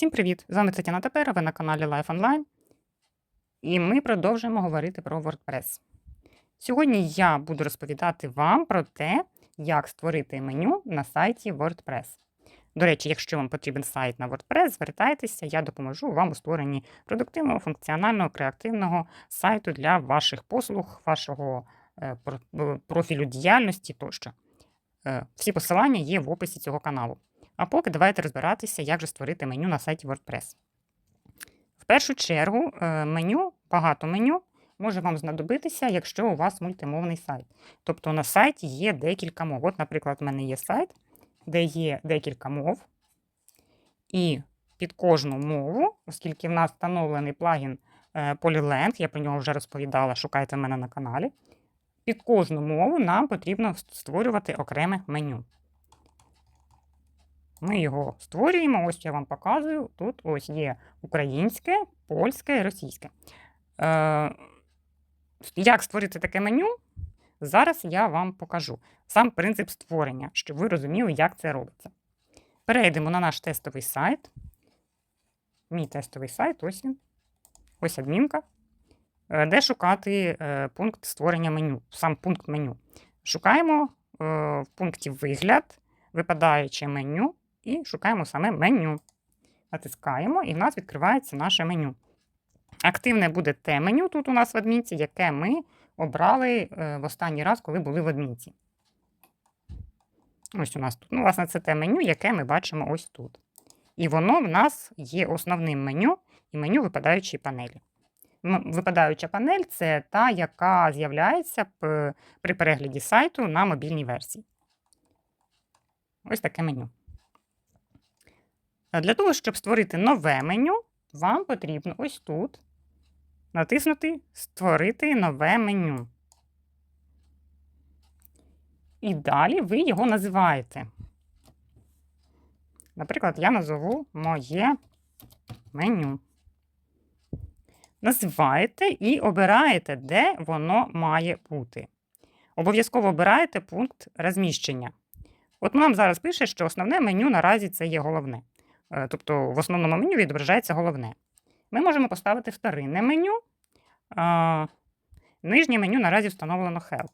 Всім привіт! З вами Тетяна Тепера, ви на каналі Life Online. І ми продовжуємо говорити про WordPress. Сьогодні я буду розповідати вам про те, як створити меню на сайті WordPress. До речі, якщо вам потрібен сайт на WordPress, звертайтеся, я допоможу вам у створенні продуктивного, функціонального, креативного сайту для ваших послуг, вашого е, профілю діяльності тощо. Е, Всі посилання є в описі цього каналу. А поки давайте розбиратися, як же створити меню на сайті WordPress. В першу чергу, е, меню, багато меню може вам знадобитися, якщо у вас мультимовний сайт. Тобто на сайті є декілька мов. От, наприклад, в мене є сайт, де є декілька мов. І під кожну мову, оскільки в нас встановлений плагін е, Polylang, я про нього вже розповідала, шукайте в мене на каналі. Під кожну мову нам потрібно створювати окреме меню. Ми його створюємо. Ось я вам показую. Тут ось є українське, польське і російське. Е, як створити таке меню? Зараз я вам покажу сам принцип створення, щоб ви розуміли, як це робиться. Перейдемо на наш тестовий сайт. Мій тестовий сайт, ось він. Ось адмінка. Е, Де шукати е, пункт створення меню, сам пункт меню. Шукаємо е, в пункті вигляд, випадаюче меню, і шукаємо саме меню. Натискаємо, і в нас відкривається наше меню. Активне буде те меню тут у нас в адмінці, яке ми обрали е, в останній раз, коли були в адмінці. Ось у нас тут. Ну, власне, це те меню, яке ми бачимо ось тут. І воно в нас є основним меню і меню випадаючої панелі. Випадаюча панель це та, яка з'являється при перегляді сайту на мобільній версії. Ось таке меню. Для того, щоб створити нове меню, вам потрібно ось тут натиснути Створити нове меню. І далі ви його називаєте. Наприклад, я назову моє меню. Називаєте і обираєте, де воно має бути. Обов'язково обираєте пункт розміщення. От нам зараз пише, що основне меню наразі це є головне. Е, Тобто в основному меню відображається головне. Ми можемо поставити вторинне меню. Нижнє меню наразі встановлено Help.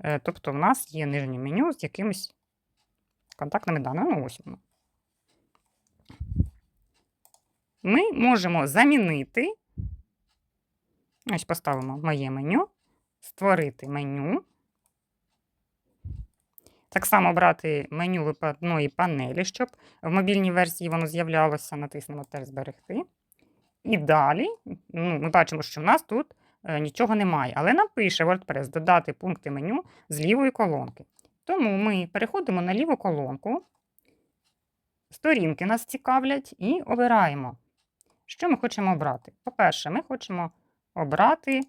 Е, Тобто в нас є нижнє меню з якимись контактними даними. Ну, ось воно. Ми можемо замінити. Ось поставимо моє меню, створити меню. Так само обрати меню випадної панелі, щоб в мобільній версії воно з'являлося. Натиснемо теж зберегти. І далі ну, ми бачимо, що в нас тут е, нічого немає. Але нам пише WordPress додати пункти меню з лівої колонки. Тому ми переходимо на ліву колонку, сторінки нас цікавлять і обираємо. Що ми хочемо обрати? По-перше, ми хочемо обрати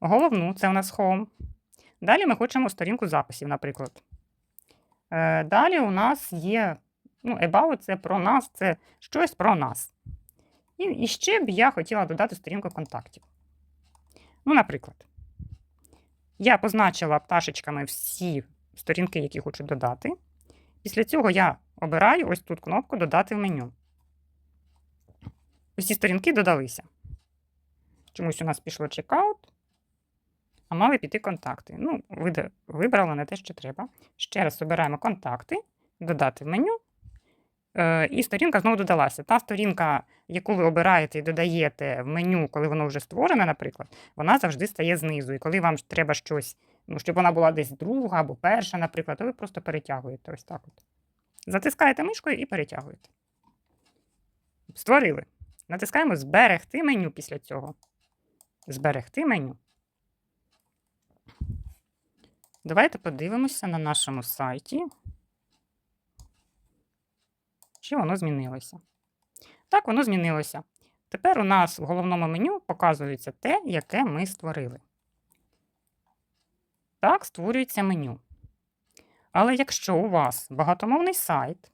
головну, це у нас Home. Далі ми хочемо сторінку записів, наприклад. Е, Далі у нас є ну, About це про нас, це щось про нас. І, і ще б я хотіла додати сторінку контактів. Ну, наприклад, я позначила пташечками всі сторінки, які хочу додати. Після цього я обираю ось тут кнопку Додати в меню. Усі сторінки додалися. Чомусь у нас пішло чекаут, мали піти контакти. Ну, вибрала не те, що треба. Ще раз обираємо контакти, додати в меню. Е, І сторінка знову додалася. Та сторінка, яку ви обираєте і додаєте в меню, коли воно вже створене, наприклад, вона завжди стає знизу. І коли вам треба щось, ну, щоб вона була десь друга або перша, наприклад, то ви просто перетягуєте ось так от. Затискаєте мишкою і перетягуєте. Створили. Натискаємо Зберегти меню після цього. Зберегти меню. Давайте подивимося на нашому сайті, чи воно змінилося. Так, воно змінилося. Тепер у нас в головному меню показується те, яке ми створили. Так, створюється меню. Але якщо у вас багатомовний сайт,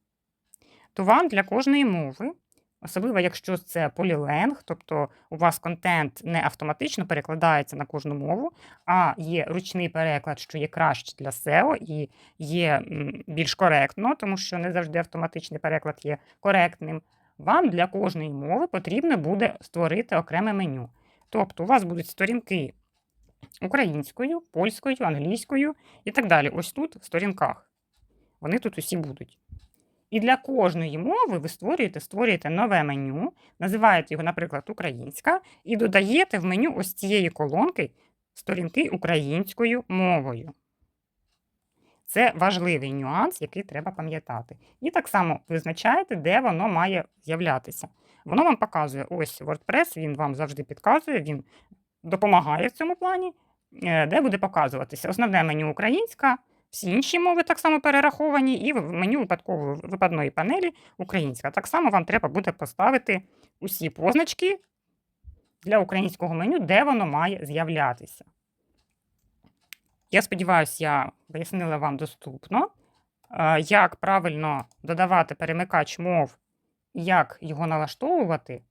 то вам для кожної мови, особливо якщо це поліленг, тобто у вас контент не автоматично перекладається на кожну мову, а є ручний переклад, що є краще для SEO і є більш коректно, тому що не завжди автоматичний переклад є коректним. вам для кожної мови потрібно буде створити окреме меню. Тобто у вас будуть сторінки українською, польською, англійською і так далі. Ось тут в сторінках. Вони тут усі будуть. І для кожної мови ви створюєте, створюєте нове меню, називаєте його, наприклад, українська, і додаєте в меню ось цієї колонки сторінки українською мовою. Це важливий нюанс, який треба пам'ятати. І так само визначаєте, де воно має з'являтися. Воно вам показує ось WordPress, він вам завжди підказує, він допомагає в цьому плані, е, де буде показуватися основне меню українська, всі інші мови так само перераховані, і в меню випадкової випадної панелі українська. Так само вам треба буде поставити усі позначки для українського меню, де воно має з'являтися. Я сподіваюся, я пояснила вам доступно, е, як правильно додавати перемикач мов і як його налаштовувати.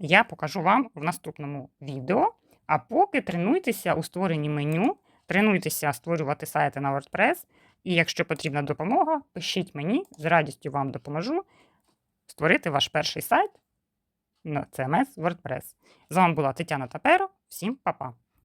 Я покажу вам в наступному відео. А поки тренуйтеся у створенні меню, тренуйтеся створювати сайти на WordPress. І якщо потрібна допомога, пишіть мені, з радістю вам допоможу створити ваш перший сайт на CMS WordPress. З вами була Тетяна Таперо. Всім па-па!